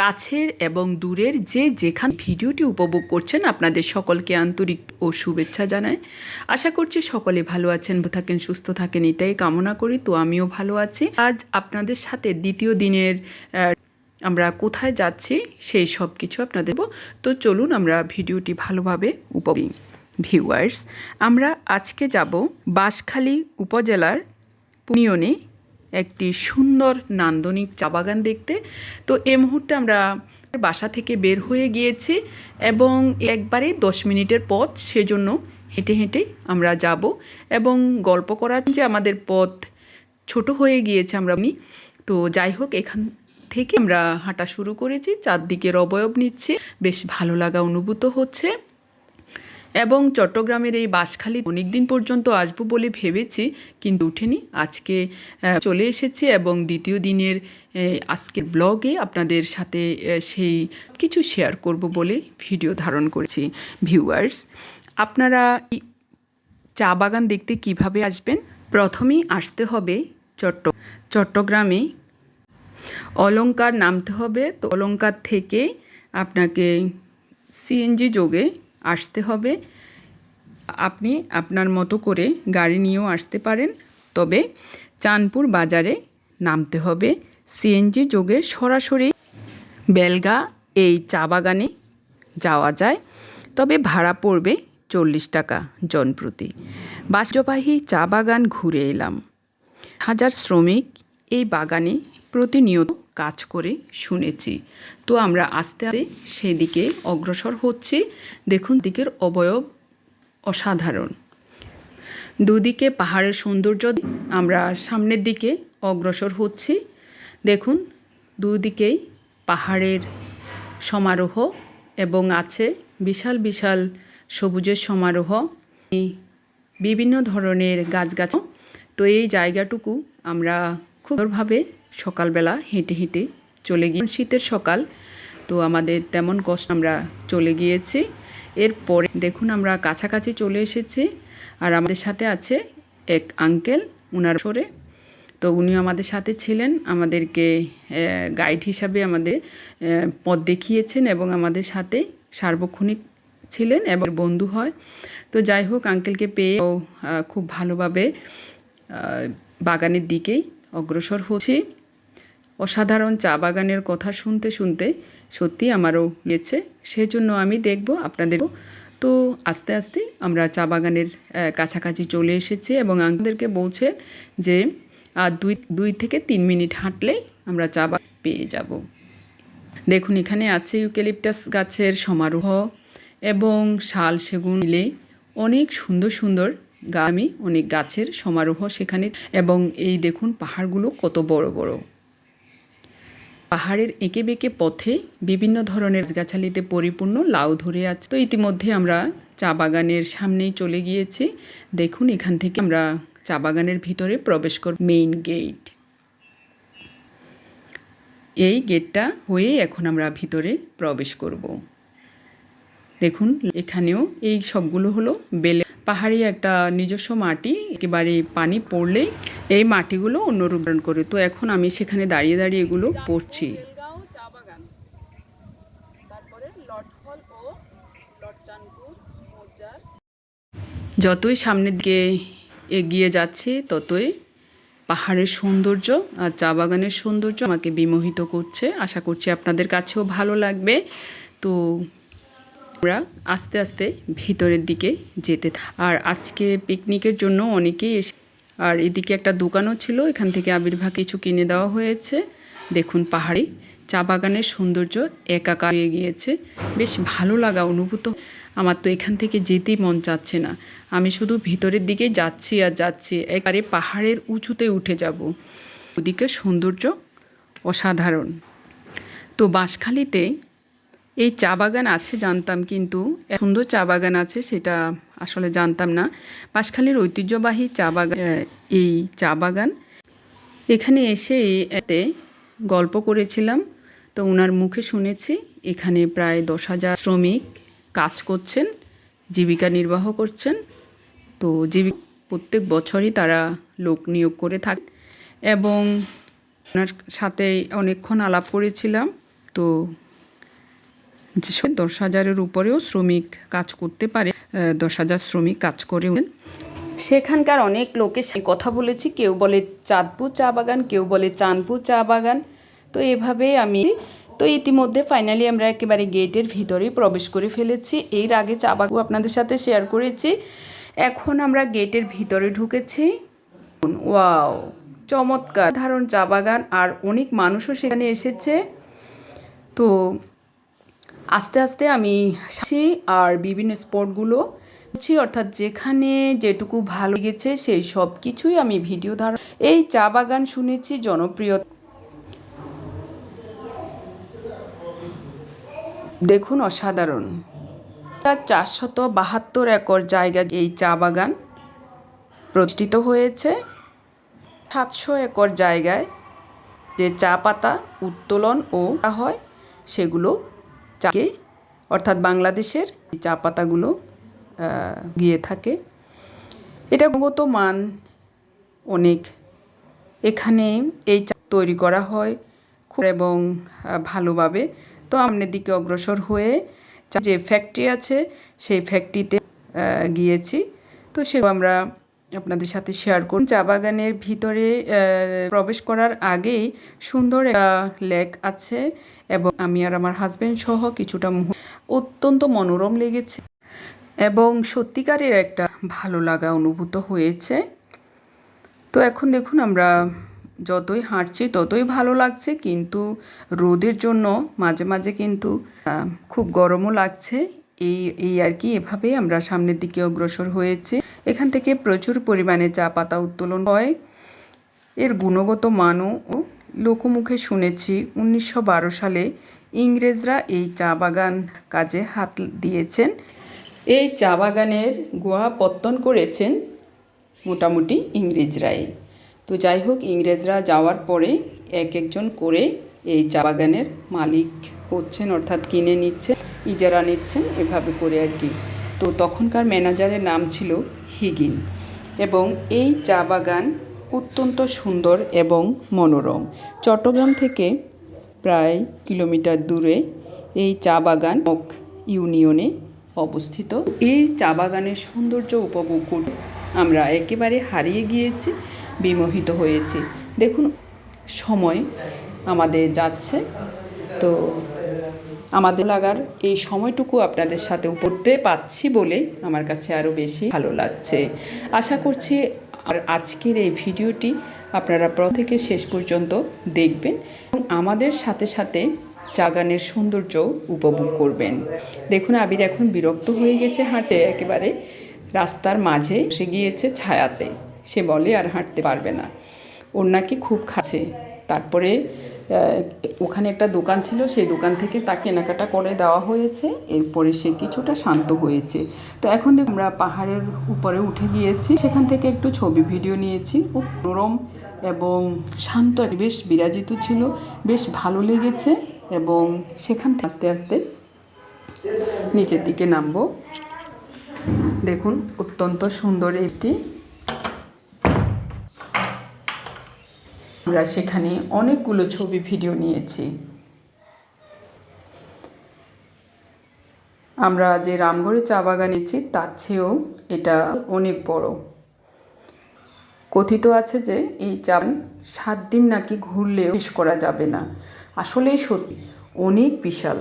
কাছের এবং দূরের যে যেখান ভিডিওটি উপভোগ করছেন আপনাদের সকলকে আন্তরিক ও শুভেচ্ছা জানায় আশা করছি সকলে ভালো আছেন থাকেন, সুস্থ থাকেন, এটাই কামনা করি, তো আমিও ভালো আছি। আজ আপনাদের সাথে দ্বিতীয় দিনের আমরা কোথায় যাচ্ছি সেই সব কিছু আপনাদের। তো চলুন আমরা ভিডিওটি ভালোভাবে উপভোগ ভিউয়ার্স, আমরা আজকে যাব বাঁশখালী উপজেলার পুনিয়নে একটি সুন্দর নান্দনিক চা বাগান দেখতে। তো এ মুহূর্তে আমরা বাসা থেকে বের হয়ে গিয়েছি এবং একবারে দশ মিনিটের পথ, সেজন্য হেঁটে হেঁটে আমরা যাব এবং গল্প করার যে আমাদের পথ ছোট হয়ে গিয়েছে আমরা আমি তো যাই হোক, এখান থেকে আমরা হাঁটা শুরু করেছি চারদিকের অবয়ব নিচ্ছে, বেশ ভালো লাগা অনুভূত হচ্ছে। এবং চট্টগ্রামের এই বাসখালী অনেক দিন পর্যন্ত আসব বলে ভেবেছি, কিন্তু উঠেনি। আজকে চলে এসেছি এবং দ্বিতীয় দিনের আজকের ব্লগে আপনাদের সাথে সেই কিছু শেয়ার করব বলে ভিডিও ধারণ করেছি। ভিউয়ার্স, আপনারা চা বাগান দেখতে কীভাবে আসবেন? প্রথমেই আসতে হবে চট্ট, চট্টগ্রামে। অলংকার নামতে হবে, তো অলঙ্কার থেকে আপনাকে সিএনজি যোগে আসতে হবে। আপনি আপনার মতো করে গাড়ি নিয়েও আসতে পারেন। তবে চাঁদপুর বাজারে নামতে হবে। সিএনজি যোগে সরাসরি বেলগা এই চা বাগানে যাওয়া যায়। তবে ভাড়া পড়বে চল্লিশ টাকা জনপ্রতি বাসবাহী চা বাগান ঘুরে এলাম। হাজার শ্রমিক এই বাগানে প্রতিনিয়ত কাজ করে শুনেছি। তো আমরা আস্তে আস্তে সেদিকে অগ্রসর হচ্ছি। দেখুন, দিকের অবয়ব অসাধারণ। দুদিকে পাহাড়ের সৌন্দর্য আমরা সামনের দিকে অগ্রসর হচ্ছি। দেখুন, দুদিকেই পাহাড়ের সমারোহ এবং আছে বিশাল বিশাল সবুজের সমারোহ। বিভিন্ন ধরনের গাছগাছ তো এই জায়গাটুকু আমরা খুব সুন্দরভাবে সকালবেলা হেঁটে হেঁটে চলে গিয়ে শীতের সকাল তো আমাদের তেমন কষ্ট আমরা চলে গিয়েছি। এরপরে দেখুন আমরা কাছাকাছি চলে এসেছি আর আমাদের সাথে আছে এক আঙ্কেল উনার সরে তো উনি আমাদের সাথে ছিলেন আমাদেরকে গাইড হিসাবে আমাদের পথ দেখিয়েছেন এবং আমাদের সাথে সার্বক্ষণিক ছিলেন এবং বন্ধু হয়। তো যাই হোক আঙ্কেলকে পেয়ে ও, খুব ভালোভাবে বাগানের দিকেই অগ্রসর হচ্ছি। অসাধারণ চা বাগানের কথা শুনতে শুনতে সত্যি আমারও গেছে। সেজন্য আমি দেখব আপনাদের। তো আস্তে আস্তে আমরা চা বাগানের কাছাকাছি চলে এসেছি এবং আমাদেরকে বলছে যে আর দুই দুই থেকে তিন মিনিট হাঁটলেই আমরা চা বাগান পেয়ে যাব। দেখুন, এখানে আছে ইউক্যালিপটাস গাছের সমারোহ এবং শাল সেগুন মিলে অনেক সুন্দর সুন্দর গামি অনেক গাছের সমারোহ সেখানে এবং এই দেখুন পাহাড়গুলো কত বড় বড়। পাহাড়ের এঁকে বেঁকে পথে বিভিন্ন ধরনের গাছগাছালিতে পরিপূর্ণ লাউ ধরে আছে। তো ইতিমধ্যে আমরা চা বাগানের সামনেই চলে গিয়েছি। দেখুন, এখান থেকে আমরা চা বাগানের ভিতরে প্রবেশ কর, মেইন গেট। এই গেটটা হয়ে এখন আমরা ভিতরে প্রবেশ করব। দেখুন, এখানেও এই সবগুলো হলো বেলে পাহাড়ি একটা নিজস্ব মাটি, একেবারে পানি পড়লেই এই মাটিগুলো অন্য রূপ ধারণ করে। তো এখন আমি সেখানে দাঁড়িয়ে দাঁড়িয়ে এগুলো পড়ছি। যতই সামনের দিকে এগিয়ে যাচ্ছি ততই পাহাড়ের সৌন্দর্য আর চা বাগানের সৌন্দর্য আমাকে বিমোহিত করছে। আশা করছি আপনাদের কাছেও ভালো লাগবে। তো আমরা আস্তে আস্তে ভিতরের দিকে যেতে আর আজকে পিকনিকের জন্য অনেকেই এসে আর এদিকে একটা দোকানও ছিল, এখান থেকে আবির্ভাগ কিছু কিনে দেওয়া হয়েছে। দেখুন পাহাড়ি, চা বাগানের সৌন্দর্য একাকার হয়ে গিয়েছে। বেশ ভালো লাগা অনুভূত। আমার তো এখান থেকে যেতেই মন চাচ্ছে না। আমি শুধু ভিতরের দিকে যাচ্ছি আর যাচ্ছি, একেবারে পাহাড়ের উঁচুতে উঠে যাব। ওদিকে সৌন্দর্য অসাধারণ। তো বাঁশখালীতে এই চা বাগান আছে, জানতাম কিন্তু। সুন্দর চা বাগান আছে, সেটা আসলে জানতাম না। বাঁশখালীর ঐতিহ্যবাহী চা বাগান এই চা বাগান। এখানে এসে এতে গল্প করেছিলাম। তো ওনার মুখে শুনেছি, এখানে প্রায় দশ হাজার শ্রমিক কাজ করছেন, জীবিকা নির্বাহ করছেন। তো জীবি প্রত্যেক বছরই তারা লোক নিয়োগ করে থাকে। এবং ওনার সাথে অনেকক্ষণ আলাপ করেছিলাম। তো দশ হাজারের উপরেও শ্রমিক কাজ করতে পারে দশ হাজার শ্রমিক কাজ করে সেখানকার অনেক লোকের সাথে কথা বলেছি, কেউ বলে চাঁদপুর চা বাগান, কেউ বলে চাঁদপুর চা বাগান। তো এভাবে আমি, তো ইতিমধ্যে ফাইনালি আমরা একেবারে গেটের ভিতরেই প্রবেশ করে ফেলেছি। এর আগে চা বাগান আপনাদের সাথে শেয়ার করেছি। এখন আমরা গেটের ভিতরে ঢুকেছি। ওয়াও, চমৎকার। ধারণ চা বাগান আর অনেক মানুষও সেখানে এসেছে। তো আস্তে আস্তে আমি আর বিভিন্ন স্পটগুলো হচ্ছে অর্থাৎ যেখানে যেটুকু ভালো লেগেছে সেই সব কিছুই আমি ভিডিও ধারণ এই চা বাগান শুনেছি জনপ্রিয়। দেখুন অসাধারণ। চারশত বাহাত্তর একর জায়গা এই চা বাগান প্রতিষ্ঠিত হয়েছে। সাতশো একর জায়গায় যে চা পাতা উত্তোলন ও হয়, সেগুলো চাকে অর্থাৎ বাংলাদেশের চা পাতাগুলো গিয়ে থাকে। এটা গুণগত মান অনেক। এখানে এই চা তৈরি করা হয় খুব এবং ভালোভাবে। তো সামনের দিকে অগ্রসর হয়ে যে ফ্যাক্টরি আছে, সেই ফ্যাক্টরিতে গিয়েছি। তো সেগুলো আমরা আপনাদের সাথে শেয়ার করুন চা বাগানের ভিতরে প্রবেশ করার আগেই সুন্দর একটা লেক আছে এবং আমি আর আমার হাজবেন্ড সহ কিছুটা অত্যন্ত মনোরম লেগেছে এবং সত্যিকারের একটা ভালো লাগা অনুভূত হয়েছে। তো এখন দেখুন আমরা যতই হাঁটছি, ততই ভালো লাগছে, কিন্তু রোদের জন্য মাঝে মাঝে কিন্তু খুব গরমও লাগছে। এই এই আর কি, এভাবেই আমরা সামনের দিকে অগ্রসর হয়েছে। এখান থেকে প্রচুর পরিমাণে চা পাতা উত্তোলন হয়। এর গুণগত মানও লোকমুখে শুনেছি। উনিশশো বারো সালে ইংরেজরা এই চা বাগান কাজে হাত দিয়েছেন। এই চা বাগানের গোয়া পত্তন করেছেন মোটামুটি ইংরেজরাই। তো যাই হোক, ইংরেজরা যাওয়ার পরে এক একজন করে এই চা বাগানের মালিক হচ্ছেন, অর্থাৎ কিনে নিচ্ছেন, ইজারা নিচ্ছেন, এভাবে করে আর কি। তো তখনকার ম্যানেজারের নাম ছিল হিগিন এবং এই চা বাগান অত্যন্ত সুন্দর এবং মনোরম। চট্টগ্রাম থেকে প্রায় কিলোমিটার দূরে এই চা বাগান ইউনিয়নে অবস্থিত। এই চা বাগানের সৌন্দর্য উপভোগ করে আমরা একেবারে হারিয়ে গিয়েছি, বিমোহিত হয়েছি। দেখুন, সময় আমাদের যাচ্ছে। তো আমাদের লাগার এই সময়টুকু আপনাদের সাথে পড়তে পাচ্ছি বলে আমার কাছে আরও বেশি ভালো লাগছে। আশা করছি আর আজকের এই ভিডিওটি আপনারা প্রথম থেকে শেষ পর্যন্ত দেখবেন এবং আমাদের সাথে সাথে চাগানের সৌন্দর্য উপভোগ করবেন। দেখুন, আবির এখন বিরক্ত হয়ে গেছে হাঁটে একেবারে রাস্তার মাঝে এসে গিয়েছে ছায়াতে। সে বলে, আর হাঁটতে পারবে না। ওর নাকি খুব খাচ্ছে। তারপরে ওখানে একটা দোকান ছিল, সেই দোকান থেকে তাকে কেনাকাটা করে দেওয়া হয়েছে। এরপরে সে কিছুটা শান্ত হয়েছে। তো এখন আমরা পাহাড়ের উপরে উঠে গিয়েছি। সেখান থেকে একটু ছবি, ভিডিও নিয়েছি। নরম এবং শান্ত বেশ বিরাজিত ছিল। বেশ ভালো লেগেছে এবং সেখান থেকে আস্তে আস্তে নিচের দিকে নামবো। দেখুন, অত্যন্ত সুন্দর একটি আমরা সেখানে অনেকগুলো ছবি, ভিডিও নিয়েছি। আমরা যে রামগড়ে চা বাগান নিয়েছি, তার চেয়েও এটা অনেক বড়। কথিত আছে যে এই চা সাত দিন নাকি ঘুরলেও শেষ করা যাবে না। আসলেই সত্যি, অনেক বিশাল।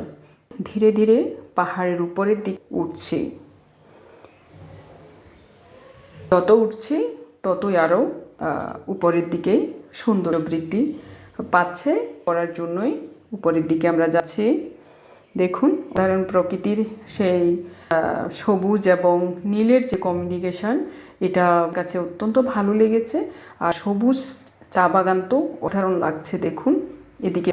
ধীরে ধীরে পাহাড়ের উপরের দিকে উঠছে। যত উঠছে, ততই আরও উপরের দিকে সুন্দর বৃদ্ধি পাচ্ছে করার জন্যই উপরের দিকে আমরা যাচ্ছি। দেখুন উদাহরণ প্রকৃতির সেই সবুজ এবং নীলের যে কমিউনিকেশন এটা কাছে অত্যন্ত ভালো লেগেছে। আর সবুজ চা বাগান তো অসাধারণ লাগছে, দেখুন, এদিকে।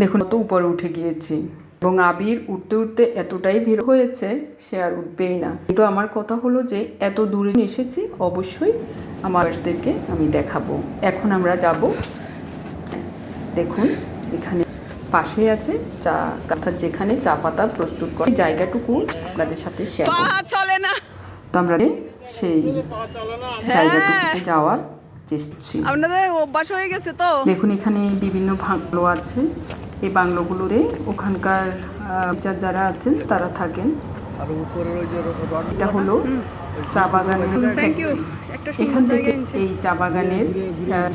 দেখুন, কত উপরে উঠে গিয়েছি। এবং আবির উঠতে উঠতে এতটাই ভিড় হয়েছে সে আর উঠবেই না। কিন্তু আমার কথা হলো যে এত দূরে এসেছি অবশ্যই আমাদেরকে আমি দেখাবো। এখন আমরা যাব। দেখুন এখানে পাশে আছে চা অর্থাৎ যেখানে চা পাতা প্রস্তুত করে জায়গাটুকু আপনাদের সাথে শেয়ার চলে না। তো আমরা সেই জায়গাটুকুতে যাওয়ার চেষ্টা আপনাদের অভ্যাস হয়ে গেছে তো? দেখুন এখানে বিভিন্ন ভাগগুলো আছে। এই বাংলোগুলোতে ওখানকার যার যারা আছেন তারা থাকেন। আর উপরের ওই যে রড এটা হলো চা বাগানের এখান থেকে এই চা বাগানের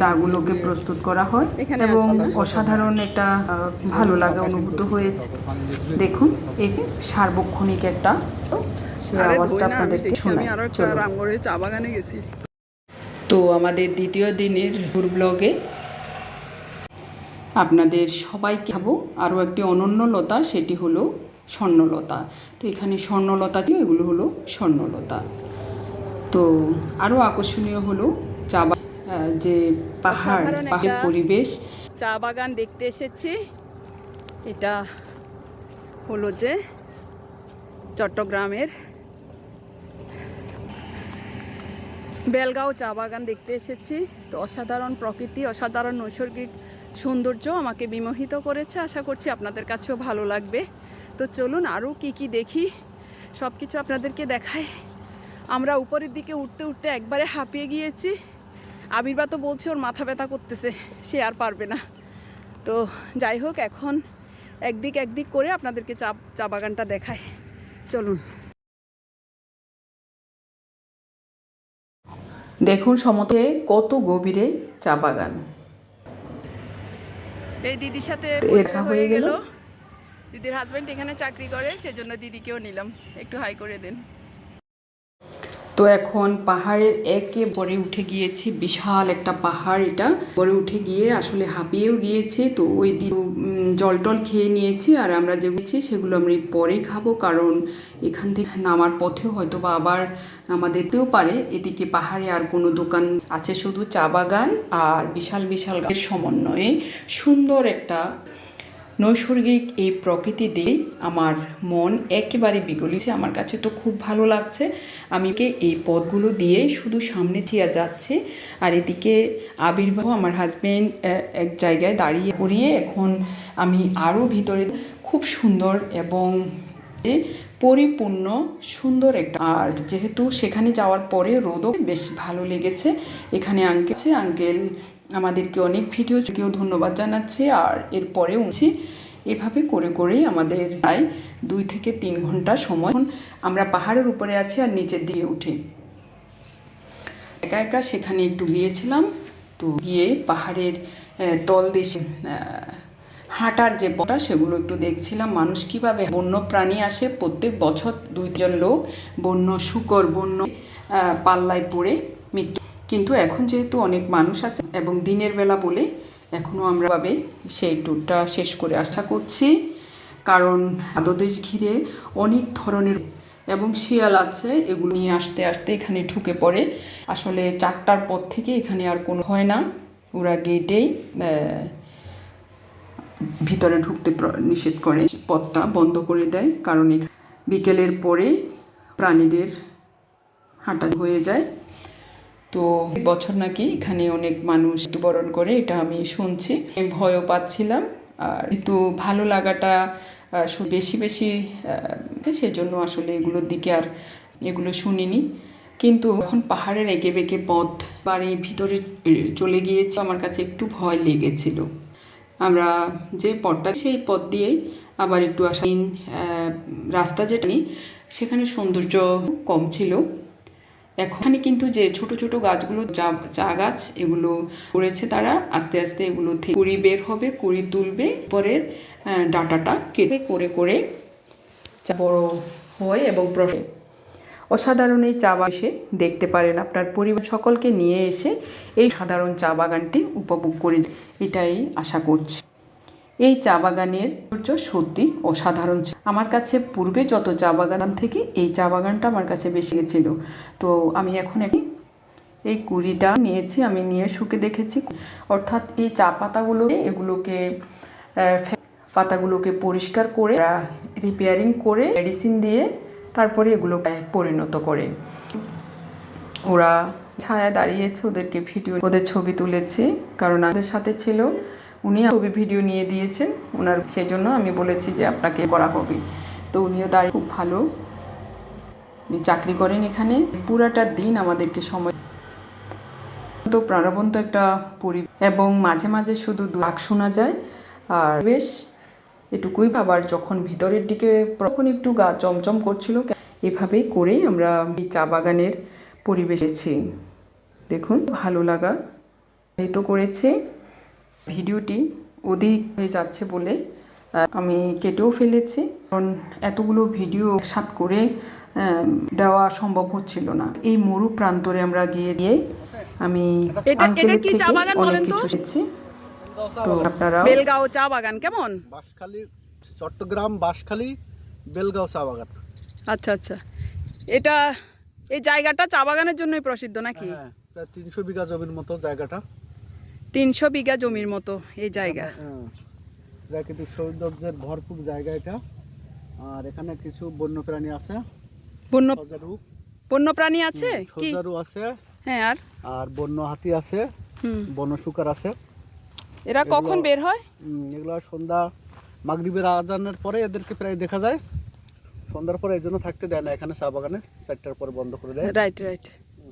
চাগুলোকে প্রস্তুত করা হয় এখানে এবং অসাধারণ একটা ভালো লাগা অনুভূত হয়েছে। দেখুন এই সার্বক্ষণিক একটা সেই আওয়াজটা আপনাদেরকে শোনায় চা বাগানে গেছি। তো আমাদের দ্বিতীয় দিনের ট্যুর ব্লগে আপনাদের সবাইকে খাব আরও একটি অনন্যলতা সেটি হলো স্বর্ণলতা। তো এখানে স্বর্ণলতা ছিল এগুলো হলো স্বর্ণলতা। তো আরও আকর্ষণীয় হলো চা যে পাহাড় একটা- পরিবেশ। চা বাগান দেখতে এসেছি। এটা হলো যে চট্টগ্রামের বেলগাঁও চা বাগান দেখতে এসেছি। তো অসাধারণ প্রকৃতি অসাধারণ নৈসর্গিক সৌন্দর্য আমাকে বিমোহিত করেছে। আশা করছি আপনাদের কাছেও ভালো লাগবে। তো চলুন আরও কি কি দেখি। সব কিছু আপনাদেরকে দেখাই। আমরা উপরের দিকে উঠতে উঠতে একবারে হাঁপিয়ে গিয়েছি। আবির্বা তো বলছে ওর মাথা ব্যথা করতেছে, সে আর পারবে না। তো যাই হোক, এখন একদিক একদিক করে আপনাদেরকে চা চা বাগানটা দেখায় চলুন। দেখুন সমতে কত গভীরে চা বাগান। এই দিদির সাথে হয়ে গেল? দিদির হাজবেন্ড এখানে চাকরি করে সেজন্য দিদিকেও নিলাম। একটু হাই করে দেন। তো এখন পাহাড়ের একে পরে উঠে গিয়েছি, বিশাল একটা পাহাড় এটা। পরে উঠে গিয়ে আসলে হাঁপিয়েও গিয়েছি, তো ওই দিন জল টল খেয়ে নিয়েছি আর আমরা যেগুলো সেগুলো আমরা পরে খাব কারণ এখান থেকে নামার পথেও হয়তো বা আবার আমাদেরতেও পারে। এদিকে পাহাড়ে আর কোনো দোকান আছে শুধু চা বাগান আর বিশাল বিশাল গাছের সমন্বয়ে সুন্দর একটা নৈসর্গিক এই প্রকৃতি দিয়ে আমার মন একেবারে বিগলিছে। আমার কাছে তো খুব ভালো লাগছে। আমি কে এই পথগুলো দিয়ে শুধু সামনে চিয়া যাচ্ছে আর এদিকে আবির্ভাব আমার হাজব্যান্ড এক জায়গায় দাঁড়িয়ে পড়িয়ে এখন আমি আরও ভিতরে খুব সুন্দর এবং পরিপূর্ণ সুন্দর একটা। আর যেহেতু সেখানে যাওয়ার পরে রোদও বেশ ভালো লেগেছে। এখানে আঙ্কেছে আঙ্কেল আমাদেরকে অনেক ভিডিও কেউ ধন্যবাদ জানাচ্ছে। আর এরপরে উঠছি এভাবে করে করেই আমাদের প্রায় দুই থেকে তিন ঘণ্টা সময় আমরা পাহাড়ের উপরে আছি আর নিচের দিকে উঠি। একা একা সেখানে একটু গিয়েছিলাম। তো গিয়ে পাহাড়ের তল দেশে হাঁটার যে পথটা, সেগুলো একটু দেখছিলাম। মানুষ কীভাবে বন্য প্রাণী আসে, প্রত্যেক বছর দুইজন লোক বন্য, শুকর বন্য পাল্লায় পড়ে মৃত্যু কিন্তু এখন যেহেতু অনেক মানুষ আছে এবং দিনের বেলা বলে এখনও আমরা ভাবে সেই ট্যুরটা শেষ করে আশা করছি। কারণ আদদেশ ঘিরে অনেক ধরনের এবং শিয়াল আছে, এগুলো নিয়ে আসতে আসতে এখানে ঢুকে পড়ে। আসলে চারটার পর থেকে এখানে আর কোনো হয় না। ওরা গেটেই ভিতরে ঢুকতে নিষেধ করে। পথটা বন্ধ করে দেয়, কারণ বিকেলের পরে প্রাণীদের হাঁটা হয়ে যায়। তো বছর নাকি এখানে অনেক মানুষ মৃত্যুবরণ করে এটা আমি শুনছি। আমি ভয়ও পাচ্ছিলাম আর কিন্তু ভালো লাগাটা বেশি বেশি সেজন্য আসলে এগুলোর দিকে আর এগুলো শুনিনি। কিন্তু এখন পাহাড়ের এঁকে বেঁকে পথ বাড়ি ভিতরে চলে গিয়েছে আমার কাছে একটু ভয় লেগেছিল। আমরা যে পথটা সেই পথ দিয়েই আবার একটু আসা রাস্তা যেটা নিই, সেখানে সৌন্দর্য কম ছিল। এখানে কিন্তু যে ছোট ছোট গাছগুলো চা চা গাছ, এগুলো করেছে তারা, আস্তে আস্তে এগুলো থেকে কুড়ি বের হবে, কুড়ি তুলবে, পরের ডাটাটা কেটে করে করে বড় হয় এবং অসাধারণ এই চা বাসে দেখতে পারেন আপনার পরিবার, সকলকে নিয়ে এসে এই সাধারণ চা বাগানটি উপভোগ করে এটাই আশা করছি। এই চা বাগানের সৌন্দর্য সত্যি অসাধারণ ছিল। আমার কাছে পূর্বে যত চা বাগান থেকে এই চা বাগানটা আমার কাছে বেশি গেছিল। তো আমি এখন একটি এই কুড়িটা নিয়েছি, আমি নিয়ে শুকে দেখেছি। অর্থাৎ এই চা পাতাগুলো এগুলোকে পাতাগুলোকে পরিষ্কার করে রিপেয়ারিং করে মেডিসিন দিয়ে তারপরে এগুলোকে পরিণত করে। ওরা ছায়া দাঁড়িয়েছে, ওদেরকে ভিডিও, ওদের ছবি তুলেছি, কারণ আমাদের সাথে ছিল উনি ছবি ভিডিও নিয়ে দিয়েছেন। ওনার সেই জন্য আমি বলেছি যে আপনাকে করা হবে। তো উনিও দাঁড়িয়ে খুব ভালো। উনি চাকরি করেন এখানে। পুরাটা দিন আমাদেরকে সময় তো প্রাণবন্ত একটা পরি, এবং মাঝে মাঝে শুধু ডাক শোনা যায়। আর বেশ এটুকুই আবার যখন ভিতরের দিকে তখন একটু গা চমচম করছিল। এভাবেই করেই আমরা এই চা বাগানের পরিবেশেছি দেখুন, ভালো লাগা। তো করেছে। ভিডিওটি অধিক হয়ে যাচ্ছে বলে আমি কেটেও ফেলেছি। কারণ এতগুলো ভিডিও একসাথ করে দেওয়া সম্ভব হচ্ছিল না। এই মরু প্রান্তরে আমরা গিয়ে গিয়ে আমি আঙ্কেলের থেকে অনেক কিছু শিখছি। তো আপনারা বেলগাঁও চা বাগান কেমন? বাঁশখালী চট্টগ্রাম বাঁশখালী বেলগাঁও চা বাগান। আচ্ছা আচ্ছা। এটা এই জায়গাটা চা বাগানের জন্যই প্রসিদ্ধ নাকি? হ্যাঁ তিনশো বিঘা জমির মতো জায়গাটা। তিনশো বিঘা জমির মতো এই জায়গা। হ্যাঁ প্রাকৃতিক সৌন্দর্যের ভরপুর জায়গা এটা। আর এখানে কিছু বন্যপ্রাণী আছে। বন্য বন্য প্রাণী আছে কি? সজারু আছে। হ্যাঁ আর? আর বন্য হাতি আছে। হুম। বন শুকার আছে। এরা কখন বের হয়? এগুলো সন্ধ্যা মাগরিবের আজানের পরে এদেরকে প্রায় দেখা যায়। সন্ধ্যার পরে এই জন্য থাকতে দেয় না এখানে চা বাগানে। চারটার পরে বন্ধ করে দেয়। রাইট রাইট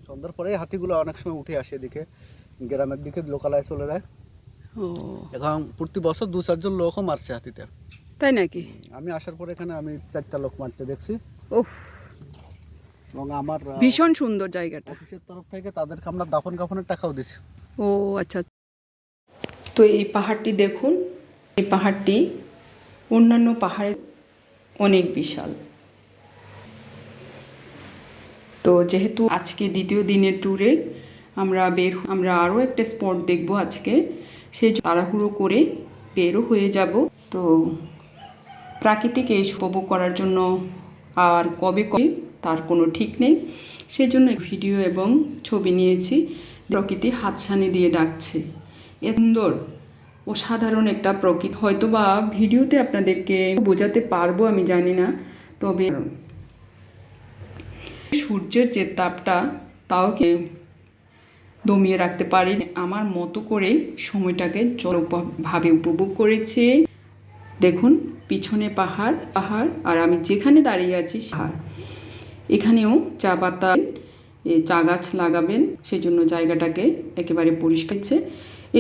সন্ধ্যার পরে হাতিগুলো অনেক সময় উঠে আসে এদিকে। গ্রামের দিকে লোকালয়ে চলে যায়। ও। এখন প্রতি বছর দু চারজন লোকও মারছে হাতিতে। তাই নাকি? আমি আসার পরে এখানে আমি চারটা লোক মারতে দেখছি। ওহ এবং আমার ভীষণ সুন্দর জায়গাটা। অফিসের তরফ থেকে তাদেরকে আমরা দাফন কাফনের টাকাও দিছি। ও আচ্ছা তো এই পাহাড়টি দেখুন। এই পাহাড়টি অন্যান্য পাহাড়ে অনেক বিশাল। তো যেহেতু আজকে দ্বিতীয় দিনের ট্যুরে আমরা বের আমরা আরও একটা স্পট দেখব আজকে। জন্য তাড়াহুড়ো করে বেরও হয়ে যাব। তো প্রাকৃতিক এই উপভোগ করার জন্য আর কবে কবে তার কোনো ঠিক নেই। সেজন্য ভিডিও এবং ছবি নিয়েছি। প্রকৃতি হাতছানি দিয়ে ডাকছে। এ সুন্দর, অসাধারণ একটা প্রকৃতি। হয়তো বা ভিডিওতে আপনাদেরকে বোঝাতে পারব, আমি জানি না। তবে সূর্যের যে তাপটা, তাও কে দমিয়ে রাখতে পারি আমার মতো করে সময়টাকে জলভাবে উপভোগ করেছে। দেখুন, পিছনে পাহাড় পাহাড়, আর আমি যেখানে দাঁড়িয়ে আছি পাহাড়। এখানেও চা পাতা চা গাছ লাগাবেন, সেজন্য জায়গাটাকে একেবারে পরিষ্কার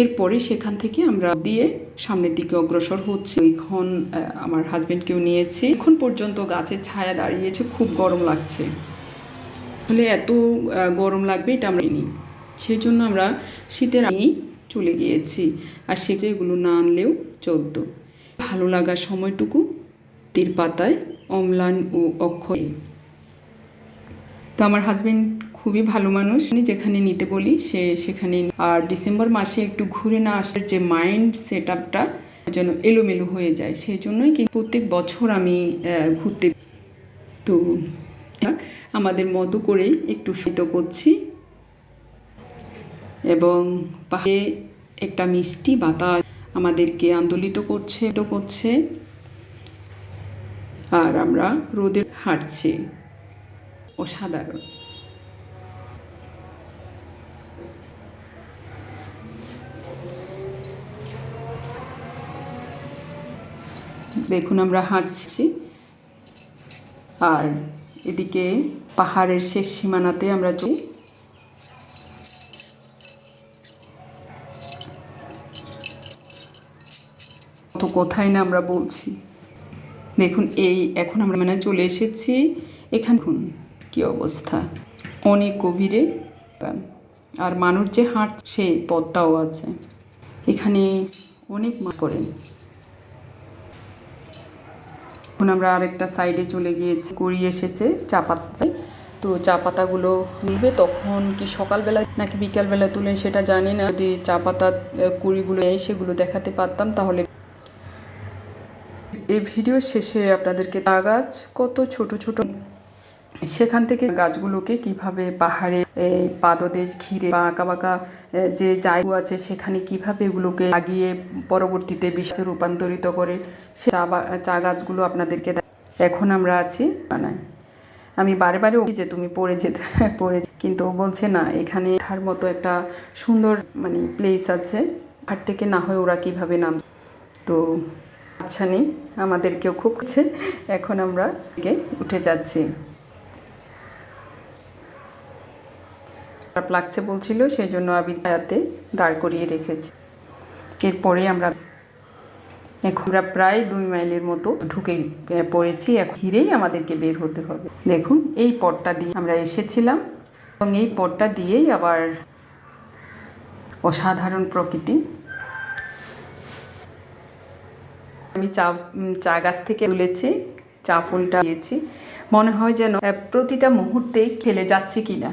এরপরে সেখান থেকে আমরা দিয়ে সামনের দিকে অগ্রসর হচ্ছে। এখন আমার হাজব্যান্ডকেও নিয়েছে। এখন পর্যন্ত গাছের ছায়া দাঁড়িয়েছে, খুব গরম লাগছে। আসলে এত গরম লাগবে এটা আমরা নিই সেই জন্য আমরা শীতের আগেই চলে গিয়েছি। আর সে যেগুলো না আনলেও চলত ভালো লাগার সময়টুকু তীর পাতায় অম্লান ও অক্ষয়। তো আমার হাজবেন্ড খুবই ভালো মানুষ। উনি যেখানে নিতে বলি, সে সেখানে আর ডিসেম্বর মাসে একটু ঘুরে না আসার যে মাইন্ড সেট আপটা যেন এলোমেলো হয়ে যায় সেই জন্যই কিন্তু প্রত্যেক বছর আমি ঘুরতে তো আমাদের মতো করেই একটু ফিত করছি। এবং পাহাড়ে একটা মিষ্টি বাতাস আমাদেরকে আন্দোলিত করছে তো করছে। আর আমরা রোদে হাঁটছি। অসাধারণ। দেখুন, আমরা হাঁটছি। আর এদিকে পাহাড়ের শেষ সীমানাতে আমরা তো কোথায় না আমরা বলছি। দেখুন, এই এখন আমরা মানে চলে এসেছি এখান কী অবস্থা? অনেক গভীরে আর মানুষ যে হাঁট সেই পথটাও আছে। এখানে অনেক মা করেন। এখন আমরা আরেকটা সাইডে চলে গিয়েছি। কুড়ি এসেছে চা পাতা তো চা পাতাগুলো তুলবে তখন কি সকালবেলা নাকি বিকালবেলা তুলে সেটা জানি না। যদি চা পাতা কুড়িগুলো সেগুলো দেখাতে পারতাম, তাহলে এই ভিডিও শেষে আপনাদেরকে চা গাছ কত ছোট ছোট সেখান থেকে গাছগুলোকে কীভাবে পাহাড়ে এই পাদদেশ ঘিরে বা আঁকা বাঁকা যে জায়গা আছে সেখানে কীভাবে এগুলোকে লাগিয়ে পরবর্তীতে বিশ্বে রূপান্তরিত করে সে চা চা গাছগুলো আপনাদেরকে এখন আমরা আছি বানাই আমি বারে বারে যে তুমি পড়ে যেতে, পড়ে কিন্তু বলছে না, এখানে তার মতো একটা সুন্দর মানে প্লেস আছে, আর থেকে না হয় ওরা কীভাবে নাম, তো আচ্ছা নেই আমাদেরকেও খুব কাছে। এখন আমরা উঠে যাচ্ছি। খারাপ লাগছে বলছিল সেই জন্য আমি হায়াতে দাঁড় করিয়ে রেখেছি। এরপরে আমরা এখন আমরা প্রায় দুই মাইলের মতো ঢুকে পড়েছি। এখন ঘিরেই আমাদেরকে বের হতে হবে। দেখুন, এই পটটা দিয়ে আমরা এসেছিলাম এবং এই পটটা দিয়েই আবার অসাধারণ প্রকৃতি আমি চা চা গাছ থেকে তুলেছি চা ফুলটা দিয়েছি। মনে হয় যেন প্রতিটা মুহূর্তেই খেলে যাচ্ছে কিনা।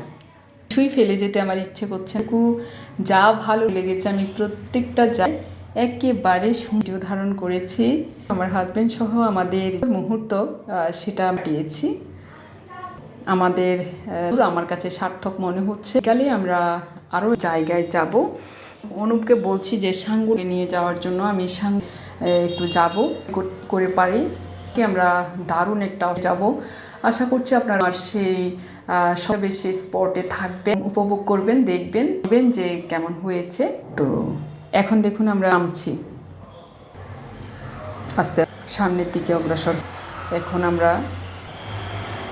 কিছুই ফেলে যেতে আমার ইচ্ছে করছে কু যা ভালো লেগেছে আমি প্রত্যেকটা যা একেবারে ভিডিও ধারণ করেছি। আমার হাজবেন্ড সহ আমাদের মুহূর্ত সেটা পেয়েছি আমাদের আমার কাছে সার্থক মনে হচ্ছে। গেলে আমরা আরও জায়গায় যাব। অনুপকে বলছি যে সাঙ্গুকে নিয়ে যাওয়ার জন্য আমি সাং আহ, একটু যাব করে পারি। কি আমরা দারুণ একটা যাব। আশা করছি আপনারা সেই সবে সেই স্পটে থাকবেন, উপভোগ করবেন, দেখবেন দেখবেন যে কেমন হয়েছে। তো এখন দেখুন আমরা নামছি। আস্তে, সামনের দিকে অগ্রসর। এখন আমরা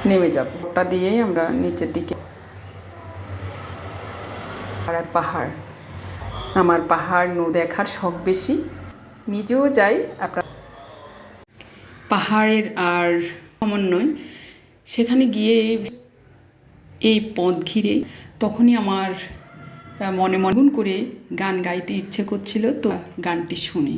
নেমে যাব। ওটা দিয়েই আমরা নিচের দিকে। আর পাহাড়। আমার পাহাড় নৌ দেখার শখ বেশি। নিজেও যাই, আপনার পাহাড়ের আর সমন্বয়। সেখানে গিয়ে এই পথ ঘিরে তখনই আমার মনে মনগুন করে গান গাইতে ইচ্ছে করছিল, তো গানটি শুনি।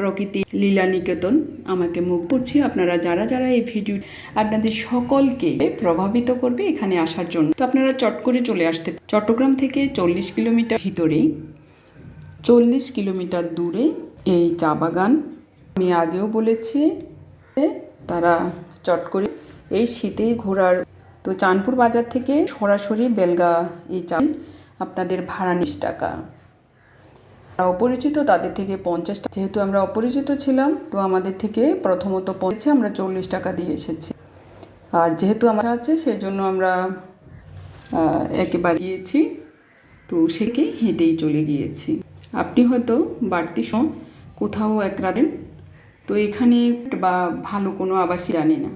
প্রকৃতি লীলা নিকেতন আমাকে মুখ করছি আপনারা যারা যারা এই ভিডিও আপনাদের সকলকে প্রভাবিত করবে এখানে আসার জন্য। তো আপনারা চট করে চলে আসতে চট্টগ্রাম থেকে চল্লিশ কিলোমিটার ভিতরে চল্লিশ কিলোমিটার দূরে এই চা বাগান। আমি আগেও বলেছি তারা চট করে এই শীতে ঘোরার। তো চাঁদপুর বাজার থেকে সরাসরি বেলগা এই চা, আপনাদের ভাড়া নিশ টাকা। অপরিচিত, তাদের থেকে পঞ্চাশ টাকা যেহেতু আমরা অপরিচিত ছিলাম, তো আমাদের থেকে প্রথমত পৌঁছে আমরা চল্লিশ টাকা দিয়ে এসেছি। আর যেহেতু আমার আছে সেই জন্য আমরা একেবারে গিয়েছি তো সেকে হেঁটেই চলে গিয়েছি। আপনি হয়তো বাড়তি সময় কোথাও এক রাতেন তো এখানে বা ভালো কোনো আবাসী জানি না।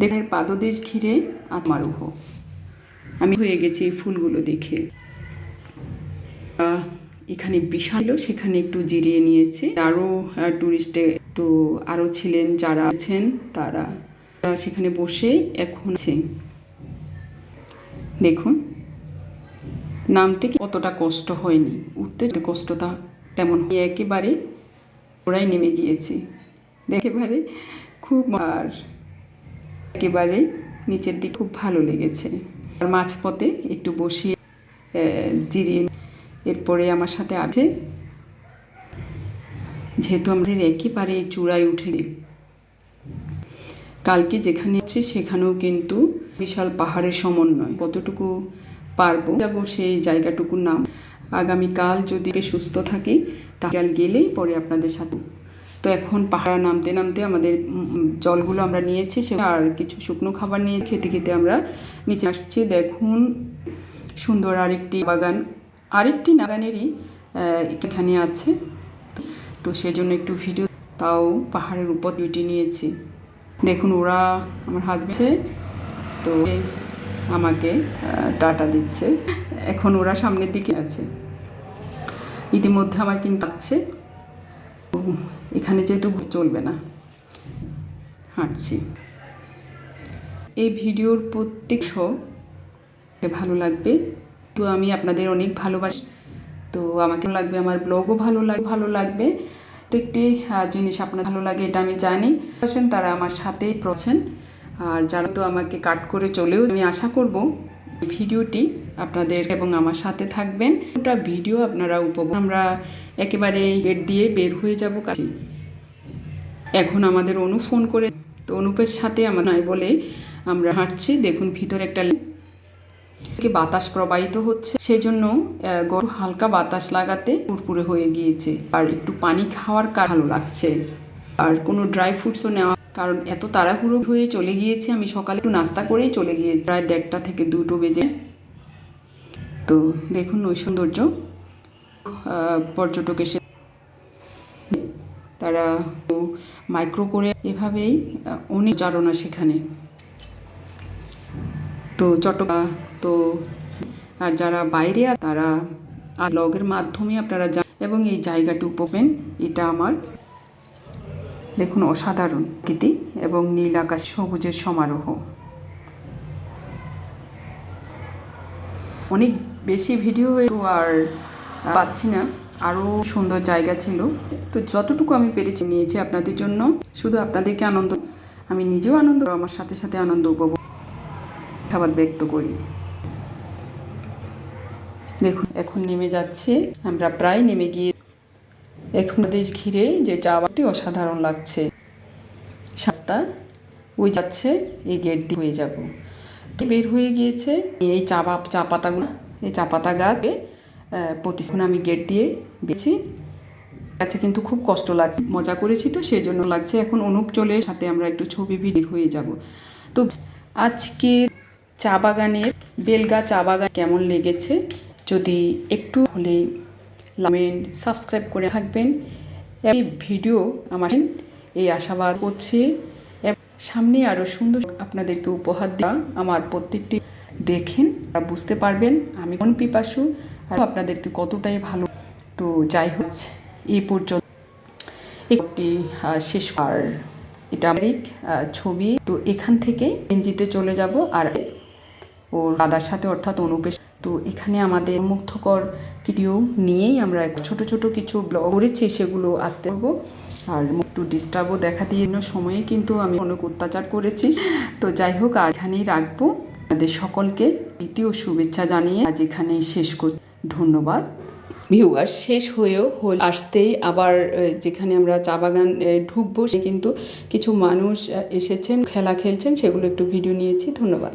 দেখেন পাদদেশ ঘিরে আত্মারুহ। আমি হয়ে গেছি এই ফুলগুলো দেখে। এখানে বিশাল সেখানে একটু জিরিয়ে নিয়েছি। আরও টুরিস্টে তো আরও ছিলেন যারা আছেন, তারা সেখানে বসে এখন দেখুন, নামতে অতটা কষ্ট হয়নি। উঠতে কষ্টটা তেমন একেবারে ওরাই নেমে গিয়েছি। একেবারে খুব আর একেবারে নিচের দিকে খুব ভালো লেগেছে। আর মাঝপথে একটু বসিয়ে জিরিয়ে এরপরে আমার সাথে আছে। যেহেতু আমরা একেবারে চূড়ায় উঠে দিই কালকে যেখানে আছে, সেখানেও কিন্তু বিশাল পাহাড়ের সমন্বয়। কতটুকু পারব, যাব সেই জায়গাটুকুর নাম। আগামীকাল যদি সুস্থ থাকি, তাহলে গেলেই পরে আপনাদের সাথে। তো এখন পাহাড় নামতে নামতে আমাদের জলগুলো আমরা নিয়েছি, সে আর কিছু শুকনো খাবার নিয়ে খেতে খেতে আমরা নিচে আসছি। দেখুন, সুন্দর আরেকটি বাগান। আরেকটি নাগানেরই এখানে আছে। তো সেজন্য একটু ভিডিও তাও পাহাড়ের উপর ডিউটি নিয়েছি। দেখুন, ওরা আমার হাজবেন্ড তো আমাকে টাটা দিচ্ছে। এখন ওরা সামনের দিকে আছে। ইতিমধ্যে আমার কিন্তু আছে এখানে যেহেতু চলবে না, হাঁটছি। এই ভিডিওর প্রত্যেক শো ভালো লাগবে। তো আমি আপনাদের অনেক ভালোবাসি। তো আমাকে লাগবে, আমার ব্লগও ভালো লাগ, ভালো লাগবে। প্রত্যেকটি জিনিস আপনার ভালো লাগে এটা আমি জানি। আসেন, তারা আমার সাথেই পড়ছেন আর যারা তো আমাকে কাট করে চলেও আমি আশা করব ভিডিওটি আপনাদের এবং আমার সাথে থাকবেন। ওটা ভিডিও আপনারা উপভোগ, আমরা একেবারে গেট দিয়ে বের হয়ে যাব কাছে। এখন আমাদের অনু ফোন করে, তো অনুপের সাথে আমার নাই বলে আমরা হাঁটছি, দেখুন ভিতরে একটা থেকে বাতাস প্রবাহিত হচ্ছে। সেই জন্য গরম হালকা বাতাস লাগাতে পুরপুরে হয়ে গিয়েছে। আর একটু পানি খাওয়ার ভালো লাগছে। আর কোনো ড্রাই ফ্রুটসও নেওয়া কারণ এত তাড়াহুড়ো হয়ে চলে গিয়েছে। আমি সকালে একটু নাস্তা করেই চলে গিয়েছি। প্রায় দেড়টা থেকে দুটো বেজে। তো দেখুন ওই সৌন্দর্য পর্যটক এসে তারা মাইক্রো করে এভাবেই অনেক চারণা সেখানে। তো চট্টগ্রাম তো, আর যারা বাইরে তারা আর লগের মাধ্যমে আপনারা যান এবং এই জায়গাটি উপবেন এটা আমার। দেখুন, অসাধারণ কৃতি এবং নীল আকাশ সবুজের সমারোহ। অনেক বেশি ভিডিও আর পাচ্ছি না। আরও সুন্দর জায়গা ছিল। তো যতটুকু আমি পেরেছি, নিয়েছি আপনাদের জন্য। শুধু আপনাদেরকে আনন্দ, আমি নিজেও আনন্দ, আমার সাথে সাথে আনন্দ উপভোগ খাবার ব্যক্ত করি। দেখুন, এখন নেমে যাচ্ছে। আমরা প্রায় নেমে গিয়ে এখন দেশ ঘিরে যে চা বাগানটি অসাধারণ লাগছে। রাস্তা, ওই যাচ্ছে, এই গেট দিয়ে হয়ে যাব। বের হয়ে গিয়েছে। এই চা চা পাতাগুলো এই চা পাতা গাছ প্রতিষ্ঠান আমি গেট দিয়ে বেছি কাছে কিন্তু খুব কষ্ট লাগছে। মজা করেছি তো সেই জন্য লাগছে। এখন অনুপ চলে সাথে আমরা একটু ছবি ভিডিও হয়ে যাব। তো আজকে চা বাগানের, বেলগা চা বাগান কেমন লেগেছে? যদি একটু হলে কমেন্ট সাবস্ক্রাইব করে থাকবেন। এই ভিডিও আমার এই আশাবাদ করছে। সামনে আরও সুন্দর আপনাদেরকে উপহার দেওয়া আমার প্রত্যেকটি দেখেন বুঝতে পারবেন আমি কোন পিপাসু আর আপনাদেরকে কতটাই ভালো। তো যাই হোক এই পর্যন্ত। একটি শেষ আর এটা আমার এক, আহ, ছবি। তো এখান থেকে এনজিতে চলে যাব আর ওর দাদার সাথে অর্থাৎ অনুপেশ তো এখানে আমাদের মুগ্ধকর ভিডিও নিয়েই আমরা ছোট ছোট কিছু ব্লগ করেছি, সেগুলো আসতে হব আর একটু ডিস্টার্বও দেখা দিয়ে সময়ে কিন্তু আমি অনেক অত্যাচার করেছি। তো যাই হোক, আর এখানেই রাখব। আমাদের সকলকে দ্বিতীয় শুভেচ্ছা জানিয়ে আজ এখানেই শেষ কর, ধন্যবাদ। ভিউয়ার শেষ হয়েও হল, আসতেই আবার যেখানে আমরা চা বাগান ঢুকবো, সে কিন্তু কিছু মানুষ এসেছেন, খেলা খেলছেন, সেগুলো একটু ভিডিও নিয়েছি। ধন্যবাদ।